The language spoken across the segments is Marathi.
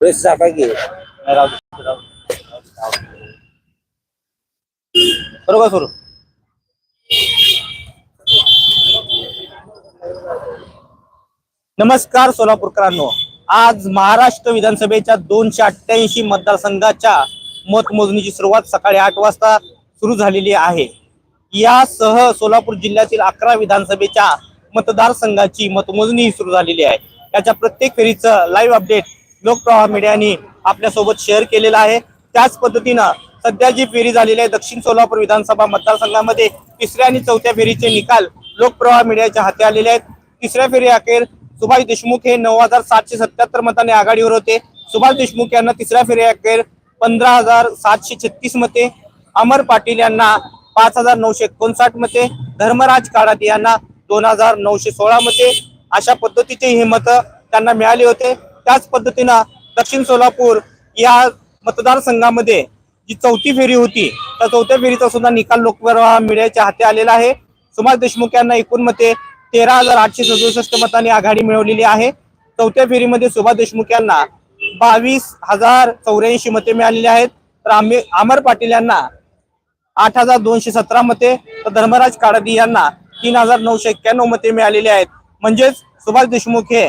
प्रेस सारखा घे बरोबर सुरू नमस्कार सोलापूरकरांनो. आज महाराष्ट्र विधानसभेच्या दोनशे अठ्ठ्याऐंशी मतदारसंघाच्या मतमोजणीची सुरुवात सकाळी आठ वाजता सुरू झालेली आहे. यासह सोलापूर जिल्ह्यातील अकरा विधानसभेच्या मतदारसंघाची मतमोजणी सुरू झालेली आहे. त्याच्या प्रत्येक फेरीचं लाईव्ह अपडेट लोकप्रवाह मीडियाने आपल्यासोबत शेअर केलेलं आहे. त्याच पद्धतीनं सध्या जी फेरी झालेली आहे दक्षिण सोलापूर विधानसभा मतदारसंघामध्ये तिसऱ्या आणि चौथ्या फेरीचे निकाल लोकप्रवाह मीडियाच्या हाती आलेले आहेत. तिसऱ्या फेरी अखेर सुभाष देशमुख हे नऊ हजार सातशे सत्याहत्तर मताने आघाडीवर होते. सुभाष देशमुख यांना तिसऱ्या फेरी अखेर पंधरा हजार सातशे छत्तीस मते. अमर पाटील यांना पाच हजार नऊशे एकोणसाठ मते. धर्मराज काळात यांना दोन हजार नऊशे सोळा मते. अशा पद्धतीचे हे मतं त्यांना मिळाले होते. त्याच पद्धतीनं दक्षिण सोलापूर या मतदारसंघामध्ये जी चौथी फेरी होती त्या चौथ्या फेरीचा सुद्धा निकाल लोकप्रवाह मीडियाच्या हाती आलेला आहे. सुभाष देशमुख यांना एकूण मते तेरा हजार आठशे सदुसष्ट मतांनी आघाडी मिळवलेली आहे. चौथ्या फेरीमध्ये सुभाष देशमुख यांना बावीस हजार चौऱ्याऐंशी मते मिळालेली आहेत. तर आम्ही अमर पाटील यांना आठ हजार दोनशे सतरा मते तर धर्मराज काळादी यांना तीन हजार नऊशे एक्क्याण्णव मते मिळालेली आहेत. म्हणजेच सुभाष देशमुख हे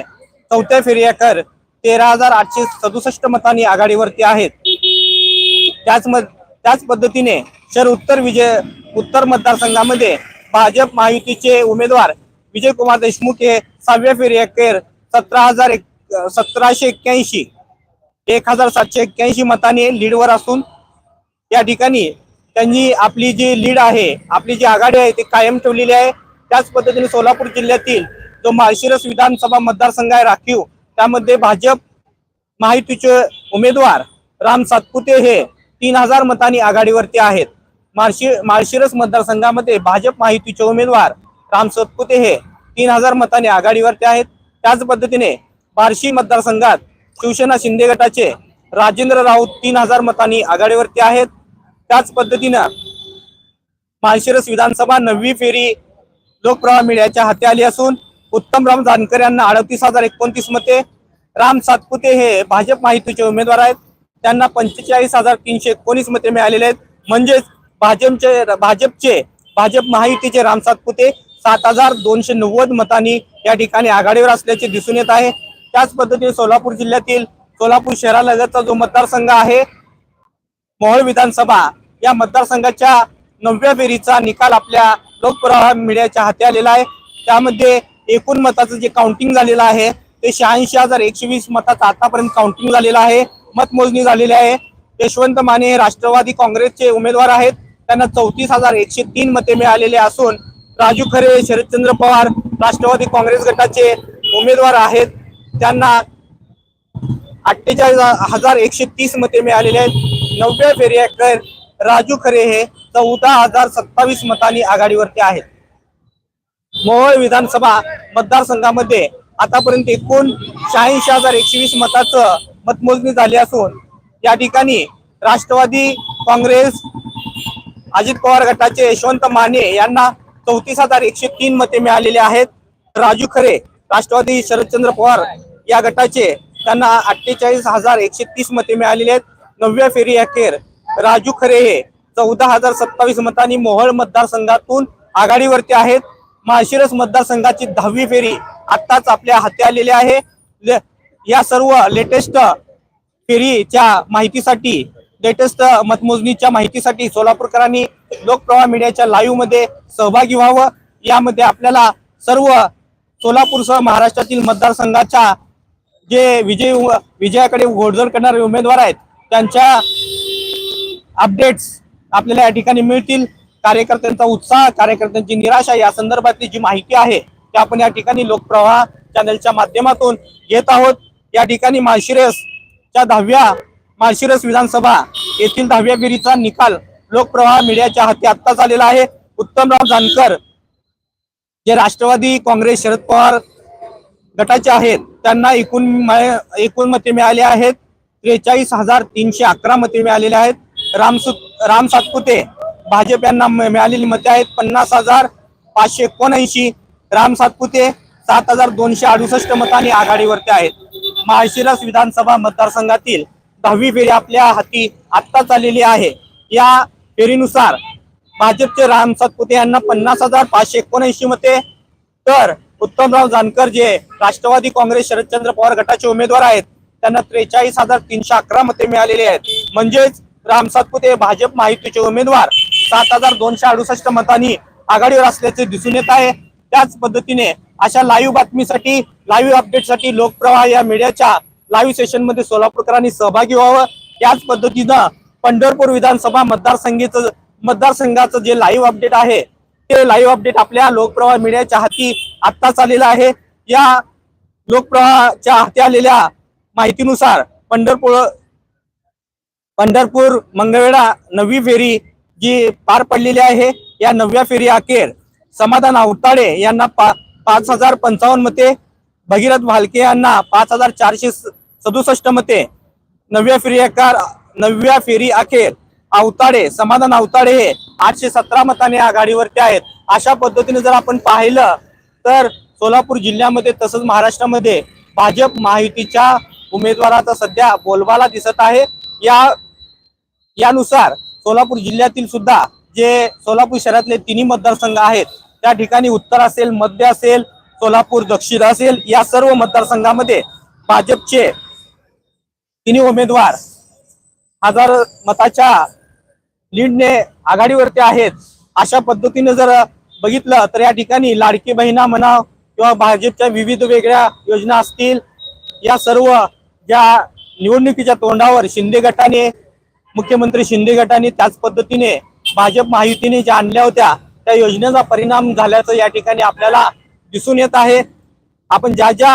चौथ्या फेरीकर तेरा हजार आठशे सदुसष्ट मतांनी आघाडीवरती आहेत. त्याच त्याच पद्धतीने शहर उत्तर विजय उत्तर मतदारसंघामध्ये भाजप महायुतीचे उमेदवार विजय कुमार देशमुख हे सहाव्या फेरी अखेर सतरा हजार एक सतराशे एक्क्याऐंशी एक हजार सातशे एक्क्याऐंशी मतांनी लीडवर असून या ठिकाणी त्यांनी आपली जी लीड आहे आपली जी आघाडी आहे ती कायम ठेवलेली आहे. त्याच पद्धतीने सोलापूर जिल्ह्यातील जो माळशिरस विधानसभा मतदारसंघ आहे राखीव त्यामध्ये भाजप महायुतीचे उमेदवार राम सातपुते हे तीन हजार मतांनी आघाडीवरती आहेत. माळशी माळशिरस मतदारसंघामध्ये भाजप माहितीचे उमेदवार राम सातपुते हे तीन हजार मतांनी आघाडीवरती आहेत. त्याच पद्धतीने बार्शी मतदारसंघात शिवसेना शिंदे गटाचे राजेंद्र राऊत तीन हजार मतांनी आघाडीवरती आहेत. त्याच पद्धतीनं माळशिरस विधानसभा नववी फेरी लोकप्रवाह मीडियाच्या हाती आली असून उत्तमराव जानकर यांना अडतीस हजार एकोणतीस मते राम सातपुते हे भाजप माहितीचे उमेदवार आहेत. त्यांना पंचेचाळीस हजार तीनशे एकोणीस मते मिळालेले आहेत. म्हणजेच भाजपचे भाजपचे भाजप महायुतीचे राम सातपुते सात हजार दोनशे नव्वद मतांनी या ठिकाणी आघाडीवर असल्याचे दिसून येत आहे. त्याच पद्धतीने सोलापूर जिल्ह्यातील सोलापूर शहरालगतचा जो मतदारसंघ आहे मोहोळ विधानसभा या मतदारसंघाच्या नवव्या फेरीचा निकाल आपल्या लोकप्रवाह मीडियाच्या हाती आलेला आहे. त्यामध्ये एकूण मताचं जे काउंटिंग झालेलं आहे ते शहाऐंशी हजार एकशे वीस मताचं आतापर्यंत काउंटिंग झालेलं आहे. मतमोजणी झालेली आहे. यशवंत माने हे राष्ट्रवादी काँग्रेसचे उमेदवार आहेत. त्यांना चौतीस हजार एकशे तीन मते मिळालेले असून राजू खरे शरदचंद्र पवार राष्ट्रवादी काँग्रेस गटाचे उमेदवार आहेत. त्यांना अठ्ठेचाळीस हजार एकशे तीस मते मिळालेले आहेत. नवव्या फेरीकर राजू खरे हे चौदा हजार सत्तावीस मतांनी आघाडीवरती आहेत. मोहोळ विधानसभा मतदारसंघामध्ये आतापर्यंत एकूण शहाऐंशी हजार एकशे वीस मताचं मतमोजणी झाली असून या ठिकाणी राष्ट्रवादी काँग्रेस अजित पवार गटाचे यशवंत माने यांना चौतीस हजार एकशे तीन मते मिळालेले आहेत. राजू खरे राष्ट्रवादी शरदचंद्र पवार या गटाचे त्यांना अठ्ठेचाळीस हजार एकशे तीस मते मिळालेली आहेत. नवव्या फेरी अखेर राजू खरे हे चौदा हजार सत्तावीस मतांनी मोहोळ मतदारसंघातून आघाडीवरती आहेत. माळशिरस मतदारसंघाची दहावी फेरी आत्ताच आपल्या हाती आलेली आहे. या सर्व लेटेस्ट फेरीच्या माहितीसाठी लेटेस्ट मतमोजणीच्या माहितीसाठी सोलापूरकरांनी लोकप्रवाह मीडियाच्या लाईव्हमध्ये सहभागी व्हावं. यामध्ये आपल्याला सर्व सोलापूरसह महाराष्ट्रातील मतदारसंघाच्या जे विजय विजयाकडे घोडझोड करणारे उमेदवार आहेत त्यांच्या अपडेट्स आपल्याला या ठिकाणी मिळतील. कार्यकर्त्यांचा उत्साह कार्यकर्त्यांची निराशा या संदर्भातली जी माहिती आहे ती आपण या ठिकाणी लोकप्रवाह चॅनलच्या माध्यमातून घेत आहोत. या ठिकाणी माळशिरसच्या दहाव्या माळशिरस विधानसभा येथील दहाव्या विहिरीचा निकाल लोकप्रवाह मीडियाच्या हाती आत्ताच आलेला आहे. उत्तमराव जानकर जे राष्ट्रवादी काँग्रेस शरद पवार गटाचे आहेत त्यांना एकूण एकूण मते मिळाले आहेत. त्रेचाळीस हजार तीनशे अकरा मते मिळालेले आहेत. राम सु- राम सातपुते भाजप यांना म- मिळालेली मते आहेत पन्नास हजार पाचशे एकोणऐंशी राम सातपुते सात हजार दोनशे अडुसष्ट मतांनी आघाडीवरती आहेत. माळशिरस विधानसभा मतदारसंघातील दहावी फेरी आपल्या हाती आत्ताच आलेली आहे. या फेरीनुसार भाजपचे राम सातपुते यांना पन्नास हजार पाचशे एकोणऐंशी मते तर उत्तमराव जानकर जे राष्ट्रवादी काँग्रेस शरदचंद्र पवार गटाचे उमेदवार आहेत त्यांना त्रेचाळीस हजार तीनशे अकरा मते मिळालेली आहेत. म्हणजेच राम सातपुते भाजप माहितीचे उमेदवार सात हजार दोनशे अडुसष्ट मतांनी आघाडीवर असल्याचे दिसून येत आहे. त्याच पद्धतीने अशा लाईव्ह बातमीसाठी लाईव्ह अपडेटसाठी लोकप्रवाह या मीडियाच्या लाईव्ह सेशनमध्ये सोलापूरकरांनी सहभागी व्हावं. त्याच पद्धतीनं पंढरपूर विधानसभा मतदारसंघाचं मतदारसंघाचं जे लाईव्ह अपडेट आहे ते लाईव्ह अपडेट आपल्या लोकप्रवाह मीडियाच्या हाती आत्ताच आलेलं आहे. या लोकप्रवाहाच्या हाती आलेल्या माहितीनुसार पंढरपूर पंढरपूर मंगळवेढा नवी फेरी जी पार पडलेली आहे या नवव्या फेरी अखेर समाधान आवताडे यांना पा पाच हजार पंचावन्न मते भगीरथ भालके यांना पाच हजार चारशे सदुसष्ट मते नवव्या फेरी अकार नवव्या फेरी अखेर आवताडे समाधान आवताडे हे आठशे सतरा मताने आघाडीवरती आहेत. अशा पद्धतीने जर आपण पाहिलं तर सोलापूर जिल्ह्यामध्ये तसंच महाराष्ट्रामध्ये भाजप महायुतीच्या उमेदवाराचा सध्या बोलबाला दिसत आहे. या यानुसार सोलापूर जिल्ह्यातील सुद्धा जे सोलापूर शहरातले तिन्ही मतदारसंघ आहेत त्या ठिकाणी उत्तर असेल मध्य असेल सोलापूर दक्षिण असेल या सर्व मतदारसंघामध्ये भाजपचे तिन्ही उमेदवार हजार मताच्या लीडने आघाडीवरती आहेत. अशा पद्धतीने जर बघितलं तर या ठिकाणी लाडकी बहिणा म्हणा किंवा भाजपच्या विविध वेगळ्या योजना असतील या सर्व ज्या निवडणुकीच्या तोंडावर शिंदे गटाने मुख्यमंत्री शिंदे गटाने त्याच पद्धतीने भाजप महायुतीने ज्या आणल्या होत्या त्या योजनेचा परिणाम झाल्याचं या ठिकाणी आपल्याला दिसून येत आहे. आपण ज्या ज्या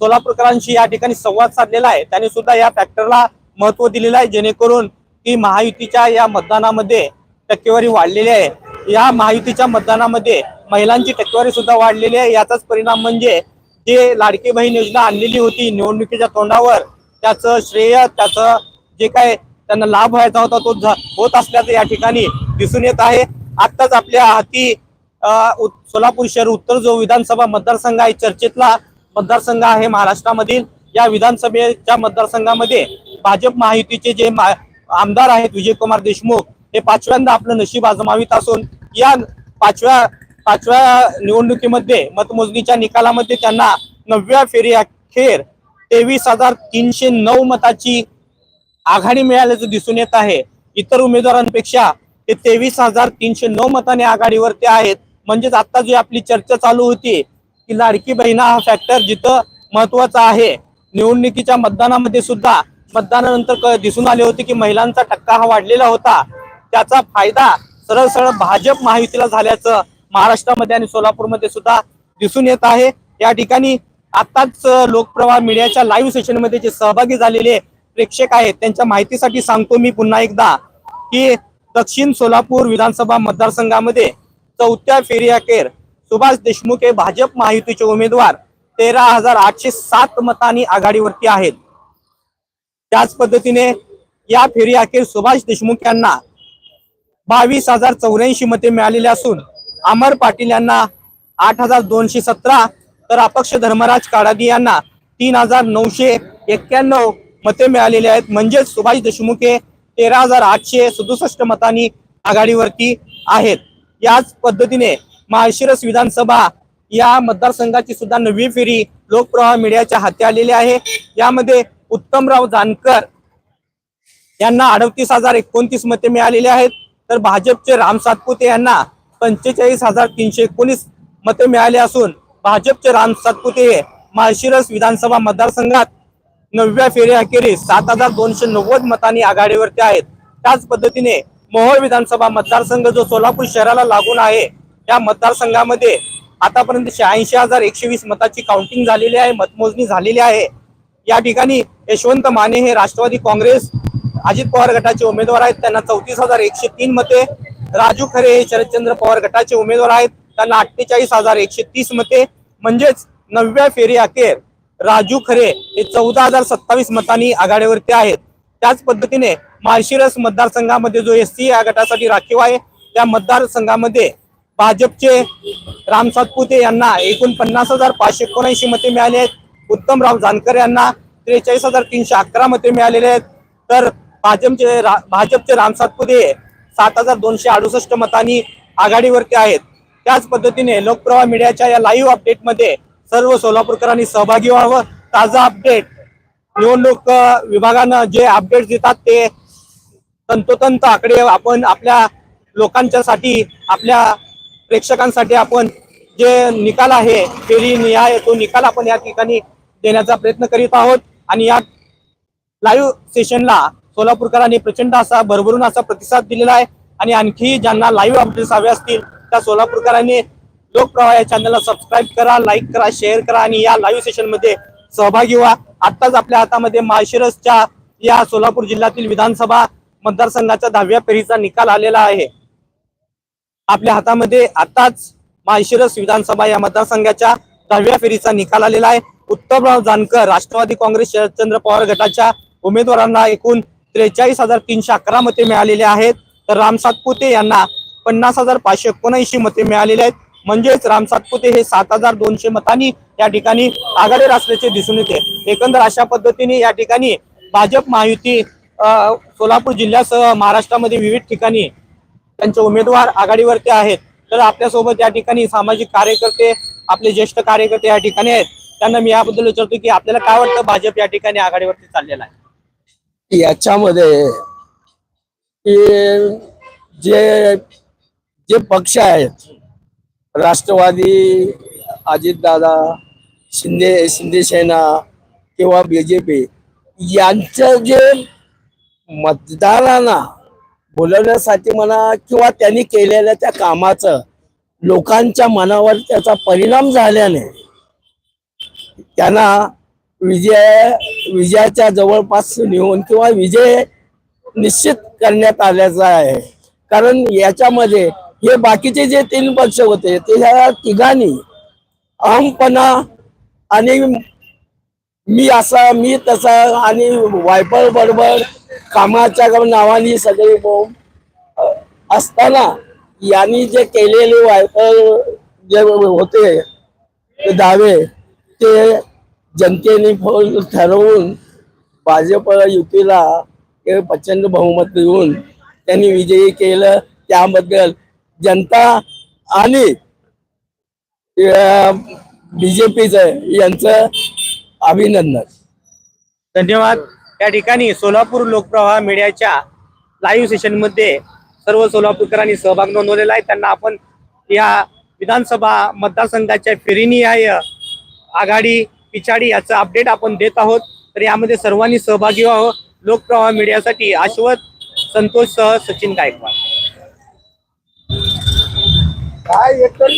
सोलापूरकरांशी या ठिकाणी संवाद साधलेला आहे त्यांनी सुद्धा या फॅक्टरला महत्त्व दिलेलं आहे जेणेकरून की महायुतीच्या या मतदानामध्ये टक्केवारी वाढलेली आहे. या महायुतीच्या मतदानामध्ये महिलांची टक्केवारी सुद्धा वाढलेली आहे. याचाच परिणाम म्हणजे जे लाडकी बहीण योजना आणलेली होती निवडणुकीच्या तोंडावर त्याचं श्रेय त्याचं जे काय त्यांना लाभ व्हायचा होता तो होत असल्याचं या ठिकाणी दिसून येत आहे. आत्ताच आपल्या हाती उ- सोलापूर शहर उत्तर जो विधानसभा मतदारसंघ आहे चर्चेतला मतदारसंघ आहे महाराष्ट्रामधील. या विधानसभेच्या मतदारसंघामध्ये भाजप महायुतीचे जे मा- आमदार आहेत विजयकुमार देशमुख हे पाचव्यांदा आपलं नशीब आजमावित असून या पाचव्या पाचव्या निवडणुकीमध्ये मतमोजणीच्या निकालामध्ये त्यांना नवव्या फेरी अखेर तेवीस हजार तीनशे नऊ मताची आघाडी मिळाल्याचं दिसून येत आहे. इतर उमेदवारांपेक्षा ते तेवीस हजार तीनशे नऊ मताने आघाडीवरती आहेत. म्हणजेच आता जी आपली चर्चा चालू होती की लाडकी बहिणा हा फॅक्टर जिथं महत्त्वाचा आहे. निवडणुकीच्या मतदानामध्ये सुद्धा मतदानानंतर क- दिसून आले होते की महिलांचा टक्का हा वाढलेला होता. त्याचा फायदा सरळ सरळ भाजप महायुतीला झाल्याचं महाराष्ट्रामध्ये आणि सोलापूरमध्ये सुद्धा दिसून येत आहे. या ठिकाणी आताच लोकप्रवाह मीडियाच्या लाईव्ह सेशनमध्ये जे सहभागी झालेले प्रेक्षक आहेत त्यांच्या माहितीसाठी सांगतो मी पुन्हा एकदा की दक्षिण सोलापूर विधानसभा मतदारसंघामध्ये चौथ्या फेरी अखेर सुभाष देशमुख हे भाजप महायुतीचे उमेदवार तेरा हजार आठशे सात मतांनी आघाडीवरती आहेत. त्याच पद्धतीने या फेरी अखेर सुभाष देशमुख यांना बावीस हजार चौऱ्याऐंशी मते मिळालेली असून अमर पाटील यांना आठ हजार दोनशे सतरा तर अपक्ष धर्मराज काडादी यांना तीन हजार नऊशे एक्क्याण्णव मते मिळालेली आहेत. म्हणजेच सुभाष देशमुख हे तेरा हजार आठशे सदुसष्ट मतांनी आघाडीवरती आहेत. याच पद्धतीने माळशिरस विधानसभा या मतदारसंघाची सुद्धा नवी फेरी लोकप्रवाह मीडियाच्या हाती आलेली आहे. यामध्ये उत्तमराव जानकर यांना अडतीस हजार एकोणतीस मते मिळालेली आहेत. तर भाजपचे राम सातपुते यांना पंचेचाळीस हजार तीनशे एकोणीस मते मिळाले असून भाजपचे राम सातपुते माळशिरस विधानसभा मतदारसंघात नवव्या फेरी अखेरीस सात हजार दोनशे नव्वद मतांनी आघाडीवरती आहेत. त्याच पद्धतीने मोहोळ विधानसभा मतदारसंघ जो सोलापूर शहराला लागून आहे या मतदारसंघामध्ये आतापर्यंत शहाऐंशी हजार एकशे वीस मताची काउंटिंग झालेली आहे मतमोजणी झालेली आहे. या ठिकाणी यशवंत माने हे राष्ट्रवादी काँग्रेस अजित पवार गटाचे उमेदवार आहेत. त्यांना चौतीस हजार एकशे तीन मते. राजू खरे हे शरदचंद्र पवार गटाचे उमेदवार आहेत. त्यांना अठ्ठेचाळीस हजार एकशे तीस मते. म्हणजेच नवव्या फेरी अखेर राजू खरे हे चौदा हजार सत्तावीस मतांनी आघाडीवरती आहेत. त्याच पद्धतीने माळशिरस मतदारसंघामध्ये जो एस सी या गटासाठी राखीव आहे त्या मतदारसंघामध्ये भाजपचे राम सातपुते यांना एकूण पन्नास हजार पाचशे एकोणऐंशी मते मिळाले आहेत. उत्तमराव जानकर यांना त्रेचाळीस हजार तीनशे अकरा मते मिळालेले आहेत. तर भाजपचे रा- भाजपचे राम सातपुते सात हजार दोनशे अडुसष्ट मतांनी आघाडीवरती आहेत. त्याच पद्धतीने लोकप्रवाह मीडियाच्या या लाईव्ह अपडेटमध्ये सर्व सोलापूरकरांनी सहभागी व्हावं. ताजा अपडेट निवडणूक विभागानं जे अपडेट देतात ते तंतोतंत आकडे आपण आपल्या लोकांच्यासाठी आपल्या प्रेक्षकांसाठी आपण जे निकाल आहे फेरी निहाय तो निकाल आपण या ठिकाणी देण्याचा प्रयत्न करीत आहोत. आणि या लाईव्ह सेशनला सोलापूरकरांनी प्रचंड असा भरभरून असा प्रतिसाद दिलेला आहे. आणि आणखी ज्यांना लाईव्ह अपडेट्स हवे असतील त्या सोलापूरकरांनी लोकप्रवाह या चॅनलला सबस्क्राईब करा लाईक करा शेअर करा आणि या लाईव्ह सेशनमध्ये सहभागी व्हा. आत्ताच आपल्या हातामध्ये माळशिरसच्या या सोलापूर जिल्ह्यातील विधानसभा मतदारसंघाच्या दहाव्या फेरीचा निकाल आलेला आहे. आपल्या हातामध्ये आताच माळशिरस विधानसभा या मतदारसंघाच्या दहाव्या फेरीचा निकाल आलेला आहे. उत्तमराव जानकर राष्ट्रवादी काँग्रेस शरदचंद्र पवार गटाच्या उमेदवारांना एकूण त्रेचाळीस हजार तीनशे अकरा मते मिळालेले आहेत. तर राम सातपुते यांना पन्नास हजार पाचशे एकोणऐंशी मते मिळालेले आहेत. म्हणजेच राम सातपुते हे सात हजार दोनशे मतांनी या ठिकाणी आघाडीवर असल्याचे दिसून येते. एकंदर अशा पद्धतीने या ठिकाणी भाजप महायुती सोलापूर जिल्ह्यासह महाराष्ट्रामध्ये विविध ठिकाणी त्यांचे उमेदवार आघाडीवरती आहेत. तर आपल्यासोबत या ठिकाणी सामाजिक कार्यकर्ते आपले ज्येष्ठ कार्यकर्ते या ठिकाणी आहेत. त्यांना मी याबद्दल विचारतो की आपल्याला काय वाटतं भाजप या ठिकाणी आघाडीवरती चाललेला आहे? याच्यामध्ये जे जे पक्ष आहेत राष्ट्रवादी अजितदादा शिंदे सिंदीसेना किंवा बी जे पी यांचं जे मतदारांना बोलवण्यासाठी म्हणा किंवा त्यांनी केलेल्या त्या कामाचं लोकांच्या मनावर त्याचा परिणाम झाल्याने त्यांना विजय विजयाच्या जवळपास नेऊन किंवा विजय निश्चित करण्यात आल्याचा आहे. कारण याच्यामध्ये हे बाकीचे जे तीन पक्ष होते ते ह्या तिघांनी. अहमपणा आणि मी असा मी तसा आणि वायफळ बरोबर कामाच्या नावाने सगळे बोंब, असताना यांनी जे केलेले वायफळ जे होते ते दावे ते जनतेने ठरवून भाजप युतीला प्रचंड बहुमत देऊन त्यांनी विजयी केलं. त्याबद्दल जनता आणि बीजेपीच यांचं अभिनंदन. धन्यवाद. त्या ठिकाणी सोलापूर लोकप्रवाह मीडियाच्या लाईव्ह सेशनमध्ये सर्व सोलापूरकरांनी सहभाग नोंदवलेला आहे. त्यांना आपण या विधानसभा मतदारसंघाच्या फेरीनिहाय आघाडी पिछाडी याचं अपडेट आपण देत आहोत. तर यामध्ये सर्वांनी सहभागी व्हावं. लोकप्रवाह मीडियासाठी आश्वत संतोष सह सचिन गायकवाड. काय एकतर